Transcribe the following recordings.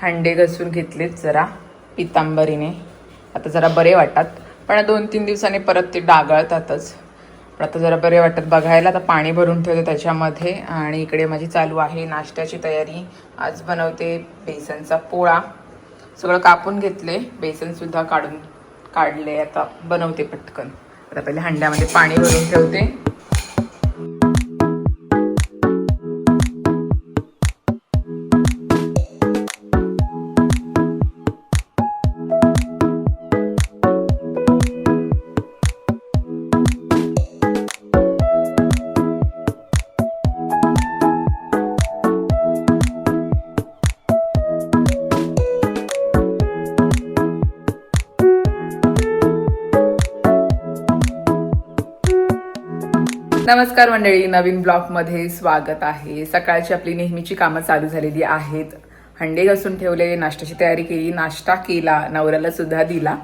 हांडे घासून घेतलेत जरा पितांबरीने. आता जरा बरे वाटतात. पण दोन तीन दिवसांनी परत ते डागळतातच. पण आता जरा बरे वाटतात. बघायला आता पाणी भरून ठेवते त्याच्यामध्ये आणि इकडे माझी चालू आहे नाश्त्याची तयारी. आज बनवते बेसनचा पोळा. सगळं कापून घेतले. बेसनसुद्धा काढून काढले. आता बनवते पटकन. आता पहिले हांड्यामध्ये पाणी भरून ठेवते. नमस्कार मंडळी नवीन ब्लॉगमध्ये स्वागत आहे. सकाळची आपली नेहमीची कामं चालू झालेली आहेत. हंडे घासून ठेवले नाश्त्याची तयारी केली नाश्ता केला नवऱ्याला सुद्धा दिला.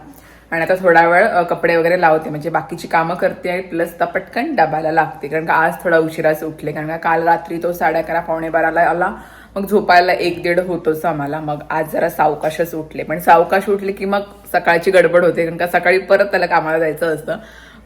आणि आता थोडा वेळ कपडे वगैरे लावते. म्हणजे बाकीची कामं करते प्लस आता पटकन डबाला लागते. कारण का आज थोडा उशिराच उठले. कारण का काल रात्री तो साडे अकरा पावणे बाराला आला. मग झोपायला एक दीड होतोच आम्हाला. मग आज जरा सावकाशच उठले. पण सावकाश उठले की मग सकाळची गडबड होते. कारण का सकाळी परत त्याला कामाला जायचं असतं.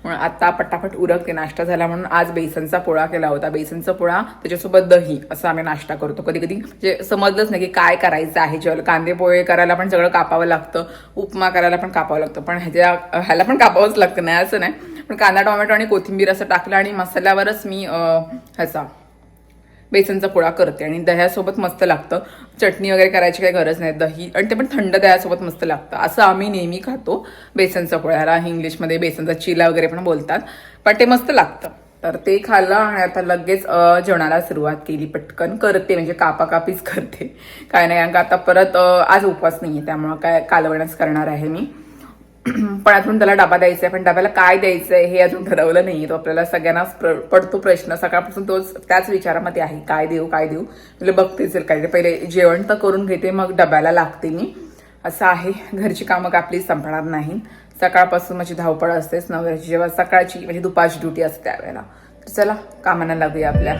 म्हणून आता पटापट उरकते नाश्ता झाला म्हणून आज बेसनचा पोळा केला होता. बेसनचा पोळा त्याच्यासोबत दही असं आम्ही नाश्ता करतो. कधी कधी म्हणजे समजलंच नाही की काय करायचं आहे. जल कांदे पोळे करायला पण सगळं कापावं लागतं. उपमा करायला पण कापावं लागतं. पण ह्याच्या ह्याला पण कापावंच लागतं. नाही असं नाही. पण कांदा टोमॅटो आणि कोथिंबीर असं टाकलं आणि मसाल्यावरच मी ह्याचा बेसनचा पोळा करते आणि दह्यासोबत मस्त लागतं. चटणी वगैरे करायची काही गरज नाही दही आणि ते पण थंड दह्यासोबत मस्त लागतं. असं आम्ही नेहमी खातो बेसनचा पोळ्याला इंग्लिशमध्ये बेसनचा चिला वगैरे पण बोलतात. पण ते मस्त लागतं. तर ते खाल्लं आणि आता लगेच जेवणाला सुरुवात केली. पटकन करते म्हणजे कापाकापीच करते. काय नाही कारण का आता परत आज उपवास नाही आहे त्यामुळं काय कालवणच करणार आहे मी. पण अजून त्याला डबा द्यायचा आहे पण डब्याला काय द्यायचं आहे हे अजून ठरवलं नाही तो आपल्याला सगळ्यांनाच प्र- पडतो प्रश्न. सकाळपासून तोच त्याच विचारामध्ये आहे. काय देऊ काय देऊ? तुला बघतेच आहे काय पहिले जेवण तर करून घेते मग डब्याला लागते मी. असं आहे. घरची कामं आपली संपणार नाही सकाळपासून माझी धावपळ असतेच. नवऱ्याची जेव्हा सकाळची म्हणजे दुपारची ड्युटी असते त्यावेळेला. तर चला कामांना लागूया आपल्या.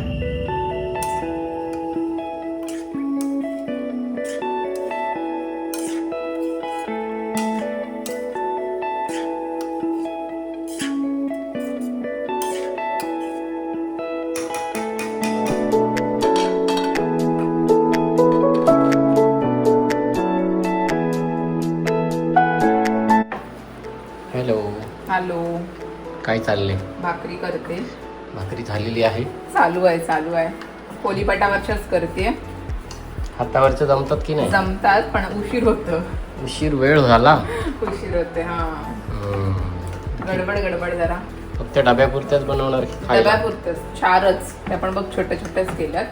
हॅलो काय चाललंय? भाकरी करते. भाकरी झालेली आहे. चालू आहे चालू आहे. पोलीपटावरच्याच करते. हातावरच्या जमतात की नाही? जमतात पण उशीर होतं. उशीर वेळ झाला. उशीर होते हा. गडबड गडबड जरा. फक्त डब्यापुरत्याच बनवणार की खायला. डब्यापुरतच. चारच. त्या पण बघ छोट्या छोट्याच केल्यात.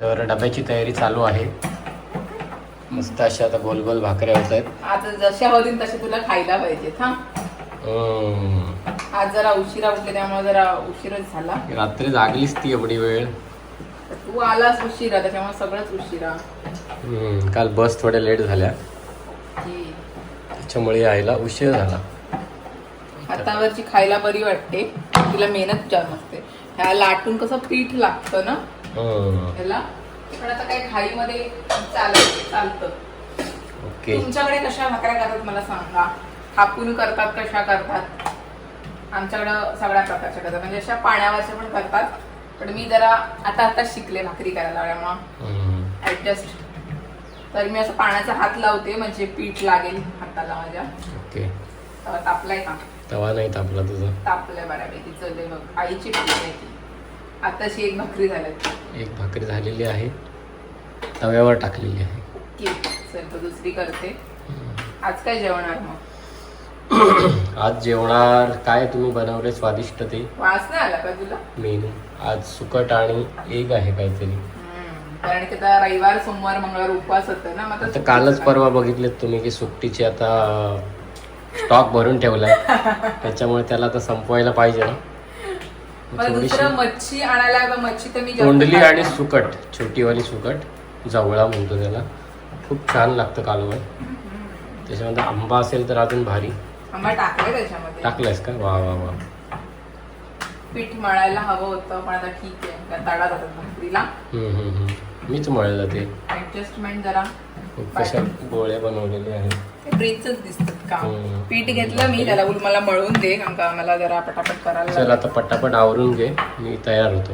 तर डब्याची तयारी चालू आहे. मस्त अशा आता गोल गोल भाकऱ्या होत आहेत. आता जशा होतील तसे तुला खायला पाहिजेत हा. आज जरा उशिरा उठले त्यामुळे जरा उशीरच झाला. रात्री जागलीच ती एवढी वेळ. तू आलास उशिरा त्याच्यामुळे सगळंच उशिरा. हम्म. काल बस थोड्या लेट झाल्या. की त्याच्यामुळे यायला उशीर झाला. हातावरची खायला बरी वाटते. तिला मेहनत जाम असते. ह्या लाटून कसं पीठ लागतं ना? हम्म. ह्याला. पण आता काय खाईमध्ये चालत चालतं. ओके. तुमच्याकडे कशा भाकऱ्या करतात मला सांगा. थापून करतात कशा करतात? आमच्याकडं सगळ्या प्रकारच्या करतात. म्हणजे अशा पाण्यावरच्या पण करतात. पण मी जरा आता आता शिकले भाकरी करायला त्यामुळं. ऍडजस्ट तर मी असं पाण्याचा हात लावते म्हणजे पीठ लागेल हाताला माझ्या. ओके. तर तापलाय का तवा नाही तापला तुझा? तापलंय बऱ्यापैकी. चलले बघ. आईची पीठ आहे ती. आताशी एक भाकरी झाली. एक भाकरी झालेली आहे. तव्यावर टाकलेली आहे. की चल तर दुसरी करते. आज काय जेवणार मग? आज जेवणार काय तुम्ही बनवले स्वादिष्ट ते? वास नाही आला का तुला? मेनू आज सुकट आणि एग आहे काहीतरी. हम्म, कारण की आता रविवार सोमवार मंगळवार उपवास होतं ना मग आता कालच परवा बघितलेत तुम्ही की सुट्टीची आता स्टॉक भरून ठेवलाय. त्याच्यामुळे त्याला आता संपवायला पाहिजे ना. दुसरं मच्छी आणायला मच्छी तर मी तोंडली आणि. सुकट छोटीवाली सुकट जवळा म्हणतो त्याला. खूप छान लागतं कालवण. त्याच्यामध्ये आंबा असेल तर अजून भारी. आंबा टाकले त्याच्यामध्ये. टाकलायस का? वा वा वा. पीठ मळायला हवं होतं पण आता ठीक आहे. तडा जातात भाकरीला. हम्म, हम्म, हम्म. मीच मळलं ते. ऍडजस्टमेंट जरा. कशा गोळ्या बनवलेल्या आहेत. ब्रेकच दिसतात का? हम्म. पीठ घेतलं मी त्याला बोल मला मळून दे कारण का मला जरा पटापट करायला चल आता पटापट आवरून घे. मी तयार होतो.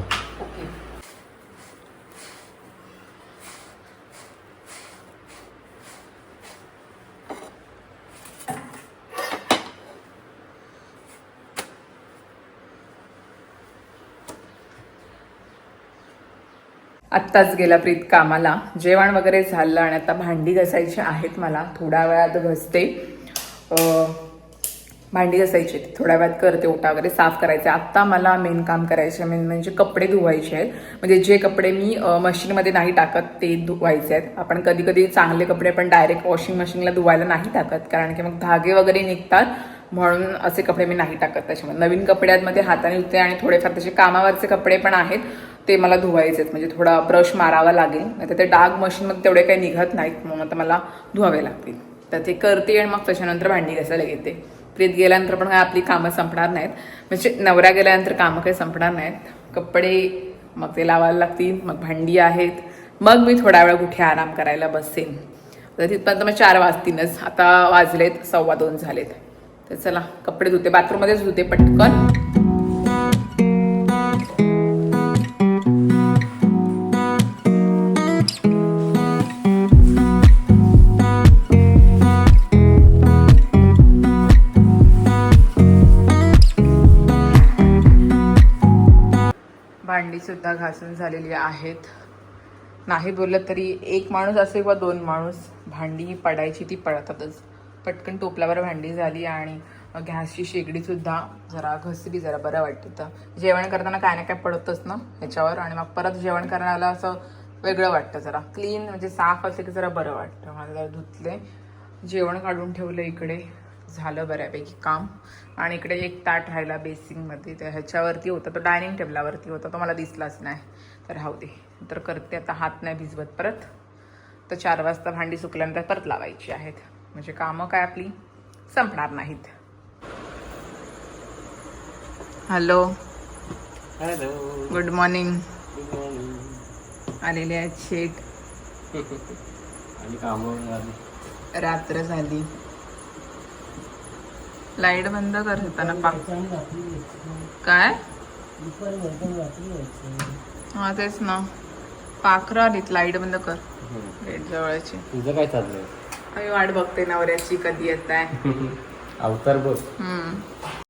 आत्ताच गेला प्रीत कामाला. जेवण वगैरे झालं आणि आता भांडी घसायची आहेत मला. थोड्या वेळात घसते. भांडी घसायची आहेत. थोड्या वेळात करते ओटा वगैरे साफ करायचे. आत्ता मला मेन काम करायचे मेन म्हणजे कपडे धुवायचे आहेत. म्हणजे जे कपडे मी मशीनमध्ये नाही टाकत ते धुवायचे आहेत. आपण कधी कधी चांगले कपडे पण डायरेक्ट वॉशिंग मशीनला धुवायला नाही टाकत. कारण की मग धागे वगैरे निघतात. म्हणून असे कपडे मी नाही टाकत त्याच्यामध्ये. नवीन कपड्यांमध्ये हाताने धुते आणि थोडेफार तसे कामावरचे कपडे पण आहेत. ते मला धुवायचे आहेत म्हणजे थोडा ब्रश मारावा लागेल नाही ते डाग मशीनमध्ये तेवढे काही निघत नाहीत म्हणून आता मला धुवावे लागतील. तर ते करते आणि मग त्याच्यानंतर भांडी घासायला घेते प्रीत गेल्यानंतर पण काय आपली कामं संपणार नाहीत. म्हणजे नवऱ्या गेल्यानंतर कामं काही संपणार नाहीत. कपडे मग ते लावायला लागतील मग भांडी आहेत. मग मी थोडा वेळ कुठे आराम करायला बसेन. तर तिथपर्यंत मग चार वाजतीनच आता वाजलेत सव्वा दोन झालेत. तर चला कपडे धुते. बाथरूममध्येच धुते पटकन. सुद्धा घासून झालेली आहेत. नाही बोललं तरी एक माणूस असेल किंवा दोन माणूस भांडी पडायची ती पडतातच पटकन टोपल्यावर भांडी झाली आणि गॅसची शेगडीसुद्धा जरा घसली जरा बरं वाटतं. तर जेवण करताना काय ना काय पडतच ना ह्याच्यावर आणि मग परत जेवण करायला असं वेगळं वाटतं जरा. क्लीन म्हणजे साफ असेल की जरा बरं वाटतं. मला जरा धुतले जेवण काढून ठेवलं इकडे. झालं बऱ्यापैकी काम. आणि इकडे एक ताट राहिला बेसिंगमध्ये तर ह्याच्यावरती होता तो डायनिंग टेबलावरती होता. तो मला दिसलाच नाही. तर राहू दे. तर करते आता हात नाही भिजवत परत. तर चार वाजता भांडी सुकल्यानंतर परत लावायची आहेत. म्हणजे कामं काय आपली? संपणार नाहीत. हॅलो. हॅलो. Good morning. आलेले आहेत शेट रात्र झाली. लाइट बंद कर होताना पाक काय? हा तेच ना. पाखरं आलीत लाइट बंद कर. गेट जवळची. तुझं काय चाललंय? वाट बघते नवऱ्याची कधी येत आहे अवतार बघ. हम्म.